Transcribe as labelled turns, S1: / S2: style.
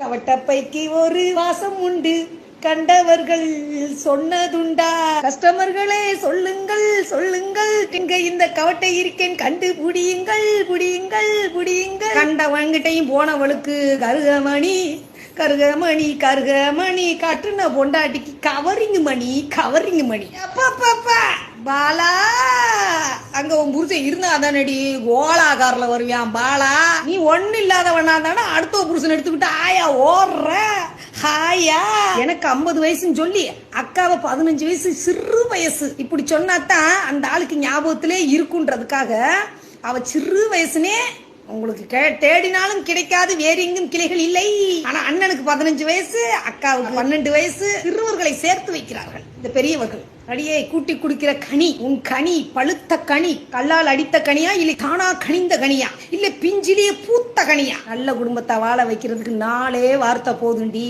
S1: கவட்டப்பைக்கு ஒரு வாசம் உண்டு. கண்டவர்கள் சொன்னதுண்டா. கஸ்டமர்களே சொல்லுங்கள் சொல்லுங்கள். இங்க இந்த கவட்டை இருக்கேன். கண்டு புடியுங்கள் புடியுங்கள் புடியுங்கள் கண்டவங்கிட்டையும் போனவளுக்கு கருகமணி கருகமணி கருகமணி. கட்டுன பொண்டாட்டிக்கு கவரிங் மணி கவரிங் மணி. அப்பா பாலா. அங்க உன் புருஷன் இருந்தா தானடி? கோலா வருவியான் பாலா. நீ ஒண்ணு இல்லாதவனா தானே அடுத்த புருஷன் எடுத்துக்கிட்டு ஆயா ஓடுற? ஹாயா எனக்கு ஐம்பது வயசுன்னு சொல்லி அக்காவை பதினஞ்சு வயசு சிறு வயசு. இப்படி சொன்னாதான் அந்த ஆளுக்கு ஞாபகத்திலே இருக்குன்றதுக்காக அவ சிறு வயசுனே உங்களுக்கு கே- தேடினாலும் கிடைக்காது வேறு எங்கும் கிளைகள் இல்லை. ஆனா அண்ணனுக்கு பதினஞ்சு வயசு அக்காவுக்கு பன்னெண்டு வயசு சிறுவர்களை சேர்த்து வைக்கிறார்கள் இந்த பெரியவர்கள். அடியே கூட்டி குடிக்கிற கனி உன் கனி பழுத்த கனி கல்லால் அடித்த கனியா இல்லை தானா கனிந்த கனியா இல்லை பிஞ்சிலேயே பூத்த கனியா? நல்ல குடும்பத்தை வாழ வைக்கிறதுக்கு நாளே வார்த்தை போதுண்டி.